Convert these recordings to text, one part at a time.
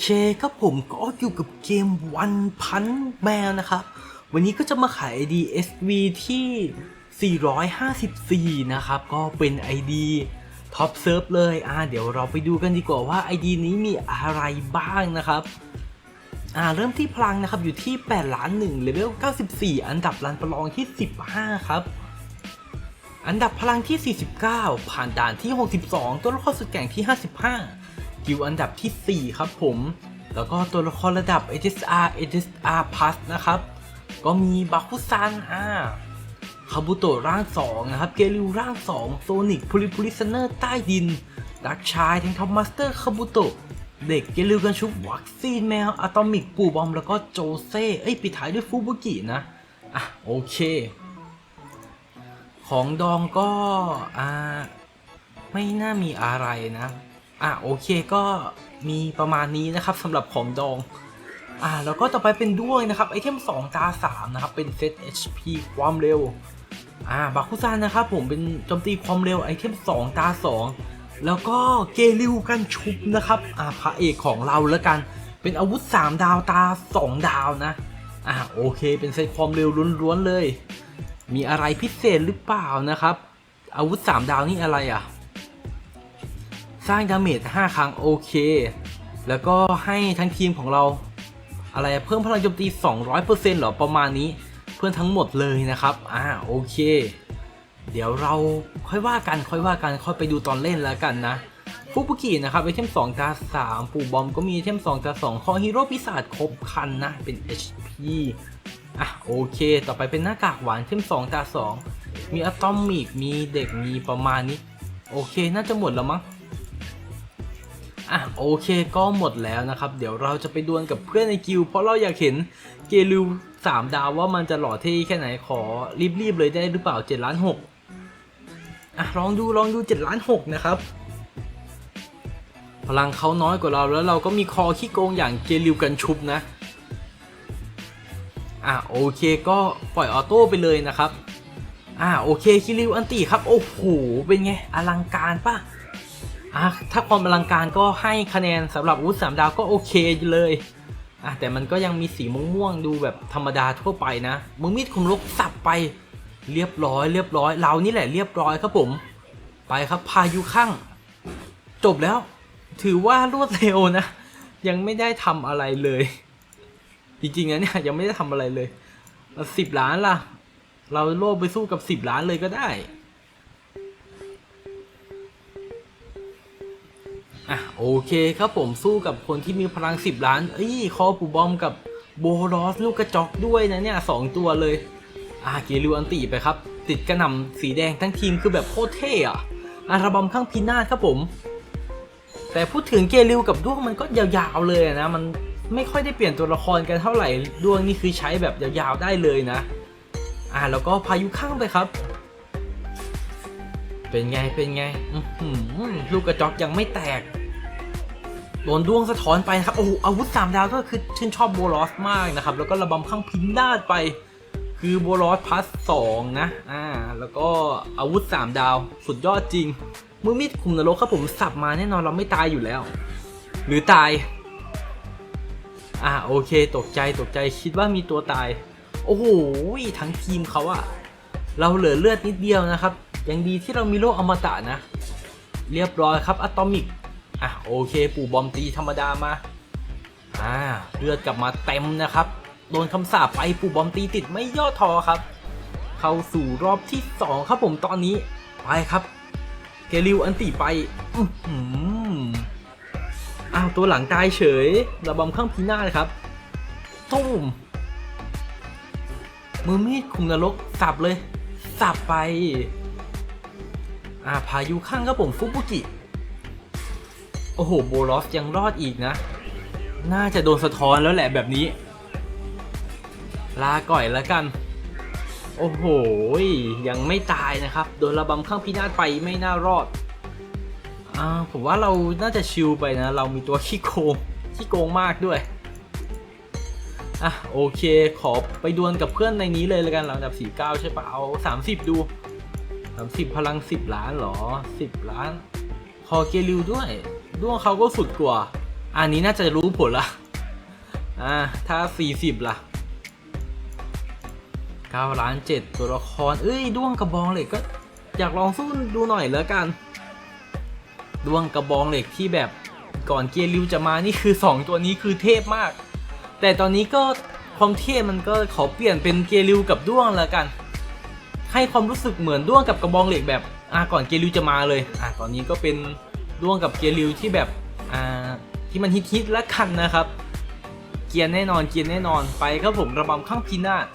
เคครับผมก็อยู่กับเกมวันพันแมวนะครับ วันนี้ก็จะมาขาย ID SV ที่ 454 นะครับ ก็เป็น ID ท็อปเซิร์ฟเลยอ่าเดี๋ยวเราไปดูกันดีกว่าว่า ID นี้มีอะไรบ้างนะครับอ่าเริ่มที่พลังนะครับอยู่ที่8ล้าน1เลเวล94 อันดับรันประลองที่ 15 ครับอันดับพลังที่ 49 ผ่านด่านที่ 62 ตัวละครสุดแก่งที่ 55 กิวอันดับที่ 4 ครับผม แล้วก็ตัวละครระดับ HSR HSR Plus นะครับ ก็มีบาคุซันอ่าคาบุโตะร่าง 2 นะครับ เกลิวร่าง 2 โซนิกพูลิพูลิสเนอร์ใต้ดิน ดักชายแทงทอมมาสเตอร์คาบุโตะเด็กเกลิวกันชุบวัคซีนแมวอะตอมิกปูบอม แล้วก็โจเซ่ เอ้ยปิดท้ายด้วยฟูบุกินะ อะ โอเค ของดองก็ อ่า ไม่น่ามีอะไรนะ อะโอเคก็มีประมาณนี้นะครับสำหรับของดอง อ่าแล้วก็ต่อไปเป็นด้วงนะครับไอเทม2ตา3นะครับเป็นเซต HP ความเร็วอ่าบาคุซันนะครับผมเป็นโจมตีความเร็วไอเทม2ตา 2 แล้วก็เกลิวกันชุบนะครับอ่าพระเอกของเราแล้วกัน เป็นอาวุธ 3 ดาวตา 2 ดาวนะอ่าโอเคเป็นเซตความเร็วล้วนๆเลย มีอะไรพิเศษหรือเปล่านะครับ อาวุธ 3 ดาวนี่อะไรอะ สร้างดาเมจ5ครั้งโอเค แล้วก็ให้ทั้งทีมของเรา อะไรเพิ่มพลังโจมตี 200%เหรอประมาณนี้เพื่อนทั้งหมดเลยนะครับ อ่าโอเค เดี๋ยวเราค่อยว่ากันค่อยว่ากันค่อยไปดูตอนเล่นแล้วกันนะฟุกุกินะครับไอเทม2ตา3ปู่บอมก็มีไอเทม2ตา2คอฮีโร่ปีศาจครบคันนะเป็น HP อะโอเค ต่อไปเป็นหน้ากากหวานเทม2ตา2มีอะตอมิกมีเด็กมีประมาณนี้ โอเค น่าจะหมดแล้วมั้ง อะโอเคก็หมดแล้วนะครับ เดี๋ยวเราจะไปดวลกับเพื่อนในกิลเพราะเราอยากเห็นเกลิว3ดาวว่ามันจะหล่อเท่แค่ไหนขอรีบๆเลยได้หรือเปล่า7ล้าน6อะลองดูลองดู7ล้าน6นะครับ พลังเขาน้อยกว่าเราแล้วเราก็มีคอขี้โกงอย่างเกลิวกันชุบนะอะโอเคก็ปล่อยออโต้ไปเลยนะครับอะโอเคคิริวอันติครับ โอ้โหเป็นไง อลังการปะ อะถ้าความอลังการก็ให้คะแนนสำหรับอาวุธสามดาวก็โอเคเลยอะแต่มันก็ยังมีสีม่วงๆดูแบบธรรมดาทั่วไปนะมือมีดคมลกสับไปเรียบร้อยเรียบร้อยเรานี่แหละเรียบร้อยครับผม ไปครับพายุข้างจบแล้ว ถือว่ารวดเร็วนะ ยังไม่ได้ทำอะไรเลย จริงๆนะเนี่ยยังไม่ได้ทำอะไรเลยสิบล้านล่ะ เราโลภไปสู้กับสิบล้านเลยก็ได้ โอเคครับผมสู้กับคนที่มีพลังสิบล้าน เอ้ยคอปูบอมกับโบรอสลูกกระจอกด้วยนะเนี่ยสองตัวเลยอะเกลิวอันติไปครับ ติดกระหน่ำสีแดงทั้งทีมคือแบบโคตรเท่อะอาระบำข้างพินาศครับผม แต่พูดถึงเกลิวกับด้วงมันก็ยาวๆเลยนะมันไม่ค่อยได้เปลี่ยนตัวละครกันเท่าไหร่ด้วงนี่คือใช้แบบยาวๆได้เลยนะ อ่าแล้วก็พายุข้างไปครับ เป็นไงเป็นไงลูกกระจอกยังไม่แตก โดนด้วงสะท้อนไปนะครับโอ้โหอาวุธ3ดาวก็คือชื่นชอบโบลอสมากนะครับ แล้วก็ระบำข้างพินาไป คือโบลอสพัสสองนะอ่าแล้วก็อาวุธ3ดาวสุดยอดจริงมือมีดคุมนรกครับผมสับมาแน่นอนเราไม่ตายอยู่แล้ว หรือตาย อ่าโอเค ตกใจตกใจคิดว่ามีตัวตาย โอ้โหทั้งทีมเขาอะเราเหลือเลือดนิดเดียวนะครับยังดีที่เรามีโลกอมตะนะ เรียบร้อยครับอะตอมิก อะโอเค ปู่บอมตีธรรมดามาอ่าเลือดกลับมาเต็มนะครับ โดนคำสาปไปปู่บอมตีติดไม่ย่อท้อครับ เข้าสู่รอบที่ 2 ครับผมตอนนี้ไปครับ เกลิวอันติไปอื้มอ้าวตัวหลังตายเฉยระบำข้างพีนาศครับตุ้มมือมีดคุมนรกสับเลย สับไป อ่าพายุข้างครับผมฟุบุกิ โอ้โหโบลอสยังรอดอีกนะ น่าจะโดนสะท้อนแล้วแหละแบบนี้ ลาก่อยแล้วกัน โอ้โห ยังไม่ตายนะครับ โดนระบำข้างพินาศไปไม่น่ารอดอ่าผมว่าเราน่าจะชิลไปนะ เรามีตัวขี้โกงขี้โกงมากด้วยอะโอเคขอไปดวลกับเพื่อนในนี้เลยแล้วกันลำดับ 49 ใช่ปะเอา 30 ดู 30 พลัง 10 ล้านหรอ 10 ล้าน คอเกลิวด้วย ด้วงเขาก็สุดกว่า อันนี้น่าจะรู้ผลละอ่าถ้า 40 ล่ะ9ล้าน7ตัวละคร เอ้ยด้วงกระบองเหล็กก็อยากลองสู้ดูหน่อยแล้วกันด้วงกระบองเหล็กที่แบบก่อนเกียร์ริวจะมานี่คือ 2 ตัวนี้คือเทพมาก แต่ตอนนี้ก็ความเทพมันก็ขอเปลี่ยนเป็นเกียร์ริวกับด้วงแล้วกัน ให้ความรู้สึกเหมือนด้วงกับกระบองเหล็กแบบอ่าก่อนเกียร์ริวจะมาเลยอ่าตอนนี้ก็เป็น ด้วงกับเกียร์ริวที่แบบอ่าที่มันฮิตๆแล้วกันนะครับ เกียร์แน่นอนเกียร์แน่นอนไปครับผมระบำข้างพินาศ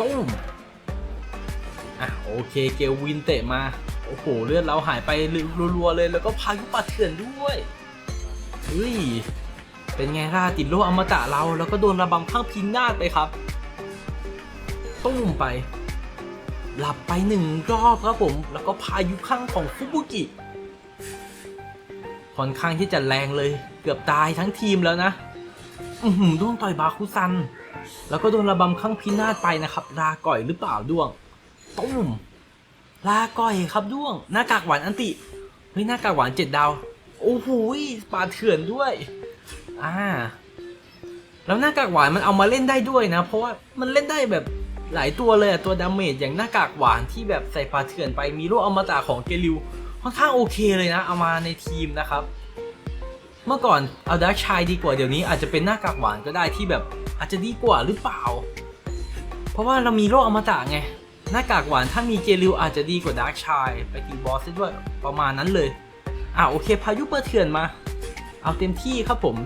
ตุ้มอะโอเคเกลวินเตะมาโอ้โหเลือดเราหายไปรัวๆเลยแล้วก็พายุปัดเถื่อนด้วยเฮ้ยเป็นไงล่ะติดโลอมตะเราแล้วก็โดนระบำข้างพินาศไปครับตุ้มไป หลับไปหนึ่งรอบครับผม แล้วก็พายุข้างของฟุบุกิ ค่อนข้างที่จะแรงเลย เกือบตายทั้งทีมแล้วนะ อือหือด้วงต่อยบาคุซัน แล้วก็โดนระบำข้างพินาศไปนะครับ ลาก่อยหรือเปล่าด้วงตุ้มลาก่อยครับด้วง หน้ากากหวานอันติ เฮ้ยหน้ากากหวานเจ็ดดาว โอ้โหยปาเถื่อนด้วย อ่า แล้วหน้ากากหวานมันเอามาเล่นได้ด้วยนะ เพราะว่ามันเล่นได้แบบ หลายตัวเลยตัวดาเมจอย่างหน้ากากหวานที่แบบใส่ปาเถื่อนไปมีโลอมตะของเกลิวค่อนข้างโอเคเลยนะ เอามาในทีมนะครับ เมื่อก่อนเอาดาร์ชายดีกว่าเดี๋ยวนี้อาจจะเป็นหน้ากากหวานก็ได้ที่แบบอาจจะดีกว่าหรือเปล่า เพราะว่าเรามีโลกอมตะไงหน้ากากหวานถ้ามีเจลิวอาจจะดีกว่าดาร์กชายไปตีบอสด้วยประมาณนั้นเลยอ่าโอเคพายุเปิดเถื่อนมา เอาเต็มที่ครับผม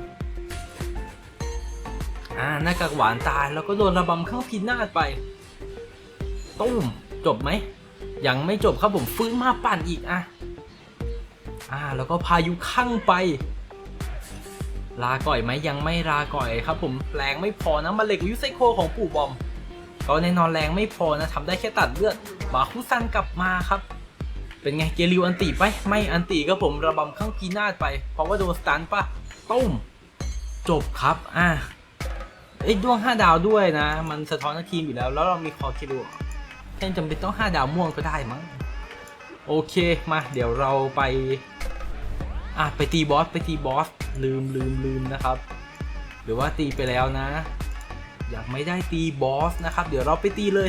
อ่าหน้ากากหวานตายแล้วก็โดนระบำข้างพินาศไปตุ้มจบไหมยังไม่จบครับผมฟื้นมาปั่นอีกอะอ่าแล้วก็พายุข้างไป ลาก่อยไหมยังไม่ลาก่อยครับ ผมแรงไม่พอนะมาเหล็กยูไซโคของปู่บอมก็แน่นอนแรงไม่พอนะทำได้แค่ตัดเลือดบาคุซันกลับมาครับ เป็นไงเกลิวอันติไปไม่อันติก็ผมระบำข้างกีนาดไป เพราะว่าโดนสตันปะตุ้มจบครับอะ ไอ้ยดวง5ดาวด้วยนะ มันสะท้อนทีมอยู่แล้ว แล้วเรามีคอคิวแค่จำเป็นต้อง5ดาวม่วงก็ได้มั้ง โอเคมา เดี๋ยวเราไป อะ ไปตีบอส ไปตีบอส ลืมลืมลืมนะครับ หรือว่าตีไปแล้วนะ อยากไม่ได้ตีบอสนะครับ เดี๋ยวเราไปตีเลย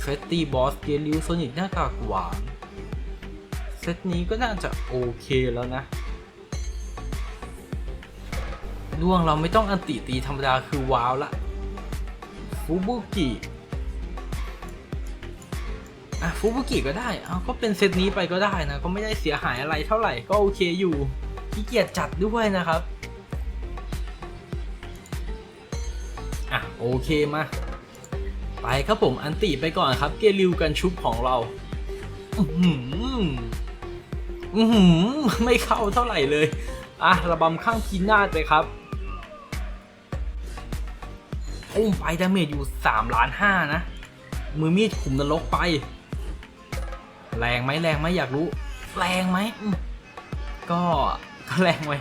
เซตตีบอสเกียร์ลิวโซนิกหน้ากากหวานเซตนี้ก็น่าจะโอเคแล้วนะ ดวงเราไม่ต้องอันติตีธรรมดาคือว้าวละฟูบุกิอะฟูบุกิก็ได้เอาก็เป็นเซตนี้ไปก็ได้นะ ก็ไม่ได้เสียหายอะไรเท่าไหร่ก็โอเคอยู่ขี้เกียจจัดด้วยนะครับอะโอเคมาไปครับผมอันติไปก่อนครับ เกลิวกันชุบของเรา อือหืออือหือไม่เข้าเท่าไหร่เลย อะระบำข้างพีนาดไปครับ อุ้มไปดาเมจอยู่3ล้านห้านะ มือมีดขุมนรกไป แรงไหมแรงไหมอยากรู้ แรงไหมก็ก็แรงไหม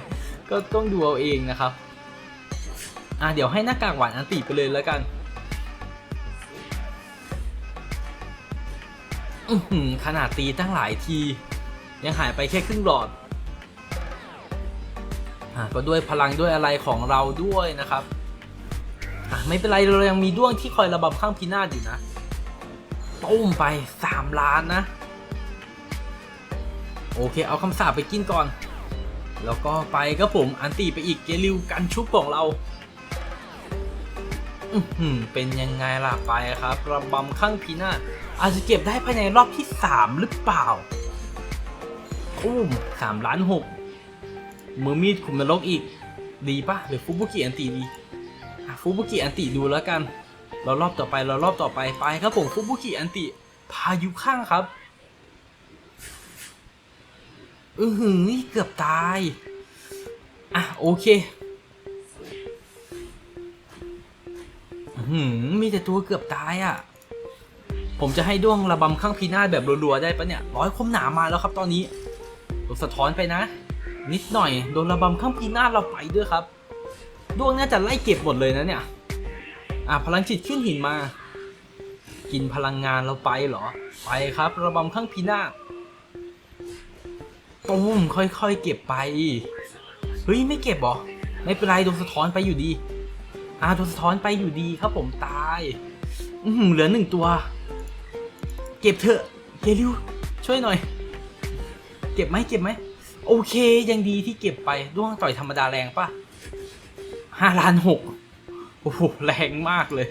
ก็ต้องดูเอาเองนะครับ อะเดี๋ยวให้หน้ากากหวานอันติไปเลยแล้วกันขนาดตีตั้งหลายที ยังหายไปแค่ครึ่งหลอดอะก็ด้วยพลังด้วยอะไรของเราด้วยนะครับ อะไม่เป็นไรเรายังมีด้วงที่คอยระบำข้างพีนาศอยู่นะต้มไป 3 ล้านนะ โอเค เอาคำสาปไปกินก่อน แล้วก็ไปก็ผมอันตีไปอีกเกลิวกันชุบของเราอืเป็นยังไงล่ะไปครับ ระบำข้างพีนาอาจจะเก็บได้ภายในรอบที่ 3 หรือเปล่าอุ้มสามล้านหกมือมีดขุมนรกอีก ดีปะหรือฟุบุกิอันตีดี ฟุบุกิอันติดูแล้วกัน เรารอบต่อไปเรารอบต่อไปไปครับผมฟุบุกิอันติพายุข้างครับอือหือเกือบตาย อะโอเคหือมีแต่ตัวเกือบตายอะ ผมจะให้ด้วงระบำข้างพีนาแบบรัวๆได้ปะเนี่ยร้อยคมหนามาแล้วครับตอนนี้โดนสะท้อนไปนะ นิดหน่อยโดนระบำข้างพีนาเราไปด้วยครับ ด้วงน่าจะไล่เก็บหมดเลยนะเนี่ย อะพลังจิตขึ้นหินมา กินพลังงานเราไปเหรอ ไปครับ ระบำข้างพีนาศตุ้มค่อยๆ เก็บไป เฮ้ยไม่เก็บเหรอ ไม่เป็นไรโดนสะท้อนไปอยู่ดี อ่าโดนสะท้อนไปอยู่ดีครับผมตาย อือหือเหลือหนึ่งตัว เก็บเถอะเกลิวช่วยหน่อย เก็บไหมเก็บไหมโอเคยังดีที่เก็บไปด้วงต่อยธรรมดาแรงป่ะ ห้าล้านหกโอ้โหแรงมากเลย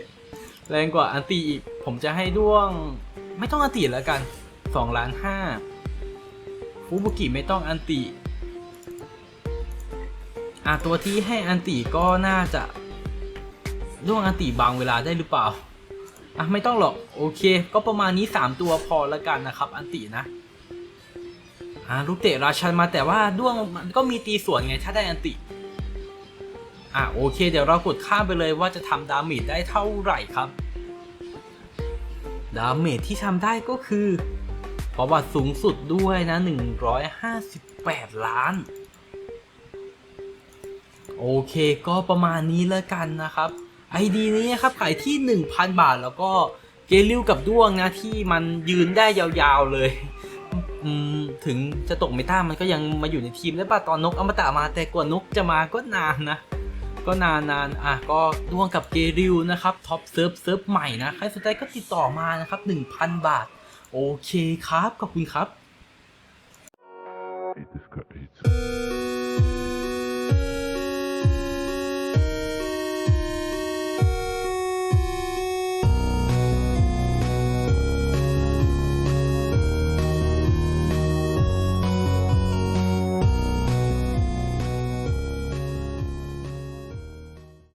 แรงกว่าอันตีอีก ผมจะให้ด้วง ไม่ต้องอันตีแล้วกันสองล้านห้าฟูบุกิไม่ต้องอันติอะตัวที่ให้อันติก็น่าจะด้วงอันติบางเวลาได้หรือเปล่าอะไม่ต้องหรอกโอเค ก็ประมาณนี้ 3 ตัวพอละกันนะครับ อันตินะอ่าลูกเตะราชันมาแต่ว่าด้วงมันก็มีตีส่วนไงถ้าได้อันติ อะโอเค เดี๋ยวเรากดข้ามไปเลยว่าจะทำดาเมจได้เท่าไหร่ครับดาเมจที่ทำได้ก็คือประวัติสูงสุดด้วยนะ 158 ล้าน โอเคก็ประมาณนี้แล้วกันนะครับไอดีนี้นะครับขายที่ 1,000 บาทแล้วก็เกลิวกับด้วงนะที่มันยืนได้ยาวๆเลยถึงจะตกเมตามันก็ยังมาอยู่ในทีมได้ป่ะตอนนกอมตะมาแต่กว่านกจะมาก็นานนะ ก็นานๆอะก็ร่วมกับเกริวนะครับท็อปเซิร์ฟเซิร์ฟใหม่นะ ใครสนใจก็ติดต่อมานะครับ 1,000 บาท โอเคครับ ขอบคุณครับ